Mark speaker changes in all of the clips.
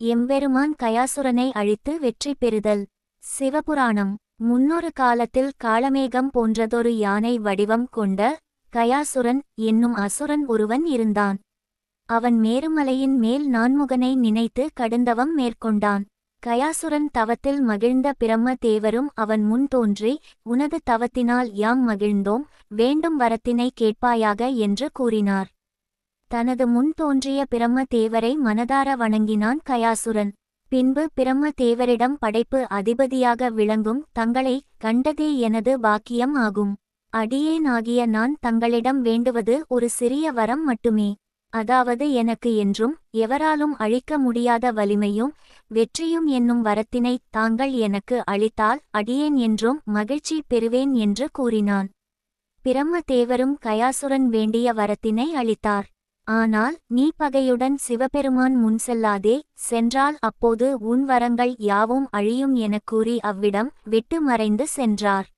Speaker 1: எம்பெருமான் கயாசுரனை அழித்து வெற்றி பெறுதல். சிவபுராணம். முன்னொரு காலத்தில் காளமேகம் போன்றதொரு யானை வடிவம் கொண்ட கயாசுரன் என்னும் அசுரன் ஒருவன் இருந்தான். அவன் மேருமலையின் மேல் நான்முகனை நினைத்து கடுந்தவம் மேற்கொண்டான். கயாசுரன் தவத்தில் மகிழ்ந்த பிரம்ம தேவரும் அவன் முன் தோன்றி உனது தவத்தினால் யாம் மகிழ்ந்தோம் வேண்டும் வரத்தினை கேட்பாயாக என்று கூறினார். தனது முன் தோன்றிய பிரம்ம தேவரை மனதார வணங்கினான் கயாசுரன். பின்பு பிரம்ம தேவரிடம் படைப்பு அதிபதியாக விளங்கும் தங்களை கண்டதே எனது பாக்கியம் ஆகும். அடியேனாகிய நான் தங்களிடம் வேண்டுவது ஒரு சிறிய வரம் மட்டுமே. அதாவது எனக்கு என்றும் எவராலும் அழிக்க முடியாத வலிமையும் வெற்றியும் என்னும் வரத்தினை தாங்கள் எனக்கு அளித்தால் அடியேன் என்றும் மகிழ்ச்சி பெறுவேன் என்று கூறினான். பிரம்ம தேவரும் கயாசுரன் வேண்டிய வரத்தினை அளித்தார். ஆனால் நீ பகையுடன் சிவபெருமான் முன் செல்லாதே சென்றால் அப்போது உன் வரங்கள் யாவும் அழியும் எனக் கூறி அவ்விடம் விட்டு மறைந்து சென்றார்.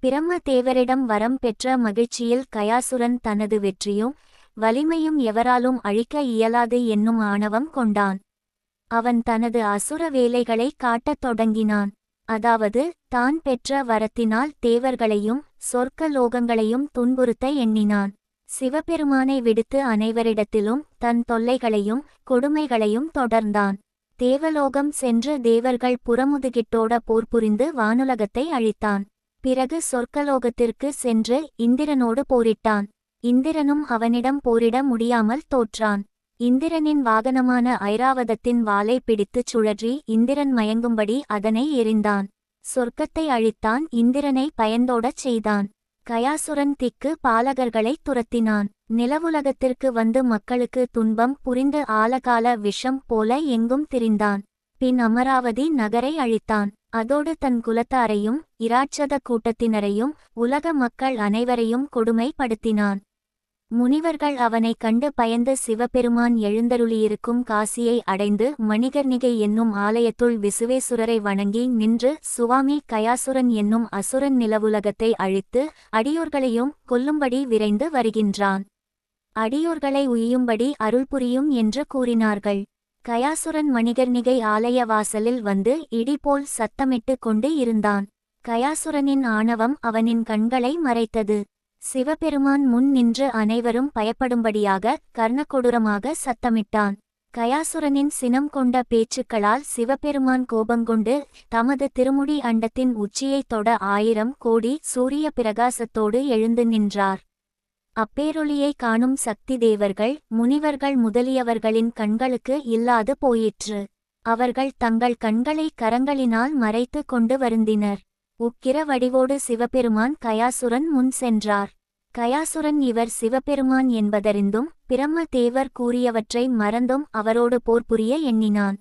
Speaker 1: பிரம்ம தேவரிடம் வரம் பெற்ற மகிழ்ச்சியில் கயாசுரன் தனது வெற்றியும் வலிமையும் எவராலும் அழிக்க இயலாது என்னும் ஆணவம் கொண்டான். அவன் தனது அசுர வேலைகளை காட்டத் தொடங்கினான். அதாவது தான் பெற்ற வரத்தினால் தேவர்களையும் சொர்க்க லோகங்களையும் துன்புறுத்த எண்ணினான். சிவபெருமானை விடுத்து அனைவரிடத்திலும் தன் தொல்லைகளையும் கொடுமைகளையும் தொடர்ந்தான். தேவலோகம் சென்று தேவர்கள் புறமுதுகிட்டோட போர் புரிந்து வானுலகத்தை அழித்தான். பிறகு சொர்க்கலோகத்திற்கு சென்று இந்திரனோடு போரிட்டான். இந்திரனும் அவனிடம் போரிட முடியாமல் தோற்றான். இந்திரனின் வாகனமான ஐராவதத்தின் வாளை பிடித்துச் சுழற்றி இந்திரன் மயங்கும்படி அதனை எறிந்தான். சொர்க்கத்தை அழித்தான் இந்திரனை பயந்தோடச் செய்தான். கயாசுரன் திக்கு பாலகர்களை துரத்தினான். நிலவுலகத்திற்கு வந்து மக்களுக்கு துன்பம் புரிந்து ஆலகால விஷம் போல எங்கும் திரிந்தான். பின் அமராவதி நகரை அழித்தான். அதோடு தன் குலத்தாரையும் இராட்சத கூட்டத்தினரையும் உலக மக்கள் அனைவரையும் கொடுமைப்படுத்தினான். முனிவர்கள் அவனைக் கண்டு பயந்து சிவபெருமான் எழுந்தருளியிருக்கும் காசியை அடைந்து மணிகர்ணிகை என்னும் ஆலயத்துள் விசுவேசுரரை வணங்கி நின்று சுவாமி கயாசுரன் என்னும் அசுரன் நிலவுலகத்தை அழித்து அடியோர்களையும் கொல்லும்படி விரைந்து வருகின்றான். அடியோர்களை உயியும்படி அருள் புரியும் என்று கூறினார்கள். கயாசுரன் மணிகர்ணிகை ஆலய வாசலில் வந்து இடிபோல் சத்தமிட்டு கொண்டு இருந்தான். கயாசுரனின் ஆணவம் அவனின் கண்களை மறைத்தது. சிவபெருமான் முன் நின்று அனைவரும் பயப்படும்படியாக கர்ணக்கொடூரமாக சத்தமிட்டான். கயாசுரனின் சினம் கொண்ட பேச்சுக்களால் சிவபெருமான் கோபங்கொண்டு தமது திருமுடி அண்டத்தின் உச்சியைத் தொட ஆயிரம் கோடி சூரிய பிரகாசத்தோடு எழுந்து நின்றார். அப்பேரொளியை காணும் சக்தி தேவர்கள் முனிவர்கள் முதலியவர்களின் கண்களுக்கு இல்லாது போயிற்று. அவர்கள் தங்கள் கண்களை கரங்களினால் மறைத்து கொண்டு வருந்தினர். உக்கிர வடிவோடு சிவபெருமான் கயாசுரன் முன் சென்றார். கயாசுரன் இவர் சிவபெருமான் என்பதறிந்தும் பிரம்ம தேவர் கூறியவற்றை மறந்தும் அவரோடு போர் புரிய எண்ணினான்.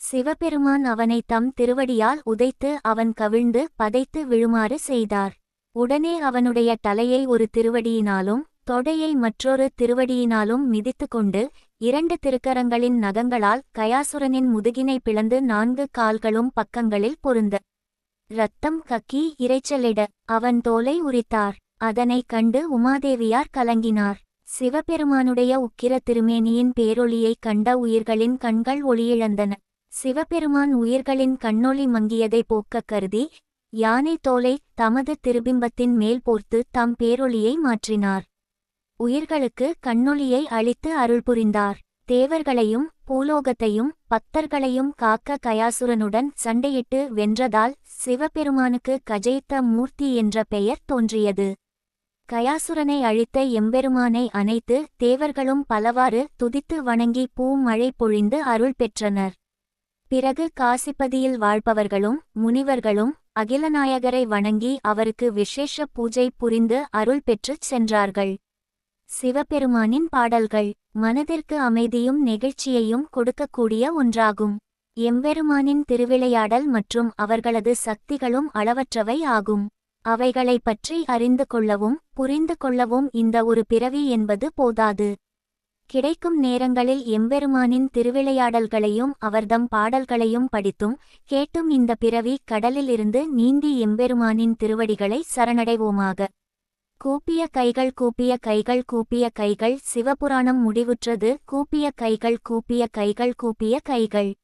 Speaker 1: சிவபெருமான் அவனை தம் திருவடியால் உதைத்து அவன் கவிழ்ந்து பதைத்து விழுமாறு செய்தார். உடனே அவனுடைய தலையை ஒரு திருவடியினாலும் தொடையை மற்றொரு திருவடியினாலும் மிதித்து கொண்டு இரண்டு திருக்கரங்களின் நகங்களால் கயாசுரனின் முதுகினை பிளந்து நான்கு கால்களும் பக்கங்களில் பொருந்த ரத்தம் கக்கி இரைச்சலிட அவன் தோலை உரித்தார். அதனைக் கண்டு உமாதேவியார் கலங்கினார். சிவபெருமானுடைய உக்கிர திருமேனியின் பேரொளியைக் கண்ட உயிர்களின் கண்கள் ஒளியிழந்தன. சிவபெருமான் உயிர்களின் கண்ணொளி மங்கியதை போக்கக் கருதி யானை தோலை தமது திருபிம்பத்தின் மேல் போர்த்து தம் பேரொளியை மாற்றினார். உயிர்களுக்கு கண்ணொளியை அளித்து அருள் புரிந்தார். தேவர்களையும் பூலோகத்தையும் பக்தர்களையும் காக்க கயாசுரனுடன் சண்டையிட்டு வென்றதால் சிவபெருமானுக்கு கஜயித்த மூர்த்தி என்ற பெயர் தோன்றியது. கயாசுரனை அழித்த எம்பெருமானை அனைத்து தேவர்களும் பலவாறு துதித்து வணங்கி பூமழை பொழிந்து அருள் பெற்றனர். பிறகு காசிப்பதியில் வாழ்பவர்களும் முனிவர்களும் அகிலநாயகரை வணங்கி அவருக்கு விசேஷ பூஜை புரிந்து அருள் பெற்றுச் சென்றார்கள். சிவபெருமானின் பாடல்கள் மனதிற்கு அமைதியும் நெகிழ்ச்சியையும் கொடுக்கக்கூடிய ஒன்றாகும். எம்பெருமானின் திருவிளையாடல் மற்றும் அவர்களது சக்திகளும் அளவற்றவை ஆகும். அவைகளைப் பற்றி அறிந்து கொள்ளவும் புரிந்து கொள்ளவும் இந்த ஒரு பிறவி என்பது போதாது. கிடைக்கும் நேரங்களில் எம்பெருமானின் திருவிளையாடல்களையும் அவர்தம் பாடல்களையும் படித்தும் கேட்டும் இந்த பிறவி கடலிலிருந்து நீந்தி எம்பெருமானின் திருவடிகளை சரணடைவோமாக. கூப்பிய கைகள் கூப்பிய கைகள் கூப்பிய கைகள் சிவபுராணம் முடிவுற்றது. கூப்பிய கைகள் கூப்பிய கைகள் கூப்பிய கைகள்.